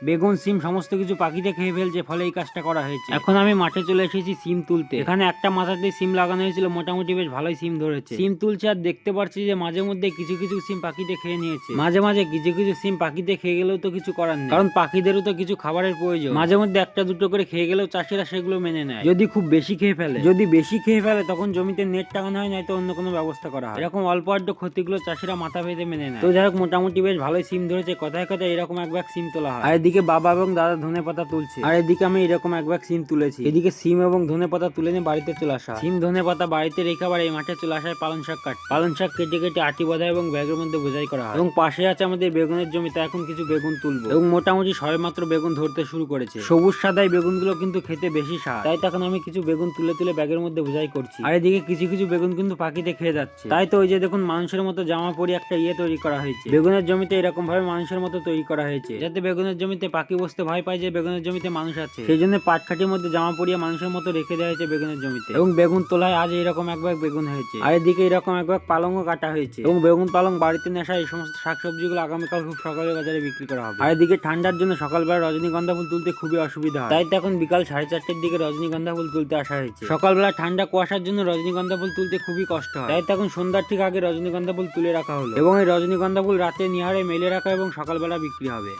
বেগুন সিম সমস্ত কিছু পাখিতে খেয়ে ফেলছে ফলে এই কাজটা করা হয়েছে। এখন আমি মাঠে চলে এসেছি সিম তুলতে। এখানে একটা মাথাতে সিম লাগানো হয়েছিল মোটামুটি বেশ ভালোই সিম ধরেছে। সিম তুলছে আর দেখতে পাচ্ছি যে মাঝে মধ্যে কিছু কিছু সিম পাখিতে খেয়ে নিয়েছে। মাঝে মাঝে কিছু কিছু সিম পাখিতে খেয়ে গেলেও তো কিছু করার নেই। কারণ পাখিদেরও তো কিছু খাবারের প্রয়োজন। মাঝে মধ্যে একটা দুটো করে খেয়ে গেলেও চাষিরা সেগুলো মেনে নেয়। যদি খুব বেশি খেয়ে ফেলে। যদি বেশি খেয়ে ফেলে তখন জমিতে নেট টাঙানো হয় নয়তো অন্য কোনো ব্যবস্থা করা হয়। এরকম অল্প আড্ড ক্ষতিগুলো চাষিরা মাথা পেতে মেনে নেয়। তো যাই হোক মোটামুটি বেশ ভালোই সিম ধরেছে। কথায় কথায় এরকম এক ব্যাগ সিম তোলা হয়। এদিকে বাবা এবং দাদা ধনে পাতা তুলছে। আর এদিকে আমি এরকম একবার সিম তুলেছি। এদিকে সিম এবং ধনে পাতা তুলে নিয়ে বাড়িতে চলে আসা। সিম, ধনে পাতা বাড়িতে রেখে আবার এই মাঠে চলে আসায় পালং শাক কাট পালং শাক কেটে কেটে আটি বাঁধা এবং ব্যাগের মধ্যে বোঝাই করা এবং পাশে আছে আমাদের বেগুনের জমিতে এখন কিছু বেগুন তুলবো। এবং মোটামুটি সবে মাত্র বেগুন ধরতে শুরু করেছে। সবুজ সাদাই বেগুনগুলো কিন্তু খেতে বেশি স্বাদ। তাই তখন আমি কিছু বেগুন তুলে তুলে ব্যাগের মধ্যে বোঝাই করছি। আর এদিকে কিছু কিছু বেগুন কিন্তু পাখিতে খেয়ে যাচ্ছে। তাই তো ওই যে দেখুন মানুষের মতো জামা পরি একটা ইয়ে তৈরি করা হয়েছে। বেগুনের জমিতে এরকম ভাবে মানুষের মতো তৈরি করা হয়েছে। যাতে বেগুনের জমিতে পাখি বসতে ভয় পায় যে বেগুনের জমিতে মানুষ আছে। সেই জন্য পাটখাটির মধ্যে জামা পরিয়ে মানুষের মতো রেখে দেওয়া হয়েছে বেগুনের জমিতে। এবং বেগুন তোলায় আজ এরকম এক ব্যাগ বেগুন হয়েছে। আর এদিকে এরকম এক ব্যাগ পালংও কাটা হয়েছে। এবং বেগুন পালং বাড়িতে নেশা এই সমস্ত শাকসবজিগুলো আগামীকাল খুব সকালে বাজারে বিক্রি করা হবে। আর এদিকে ঠান্ডার জন্য সকালবেলা রজনীগন্ধা ফুল তুলতে খুবই অসুবিধা হয়। তাই তো এখন বিকাল সাড়ে চারটের দিকে রজনীগন্ধা ফুল তুলতে আসা হয়েছে। সকালবেলা ঠান্ডা কুয়াশার জন্য রজনীগন্ধা ফুল তুলতে খুবই কষ্ট হয়। তাই তো এখন সন্ধ্যার ঠিক আগে রজনীগন্ধা ফুল তুলে রাখা হলো। এবং এই রজনীগন্ধা ফুল রাতে নিহারে মেলে রাখা এবং সকালবেলা বিক্রি হবে।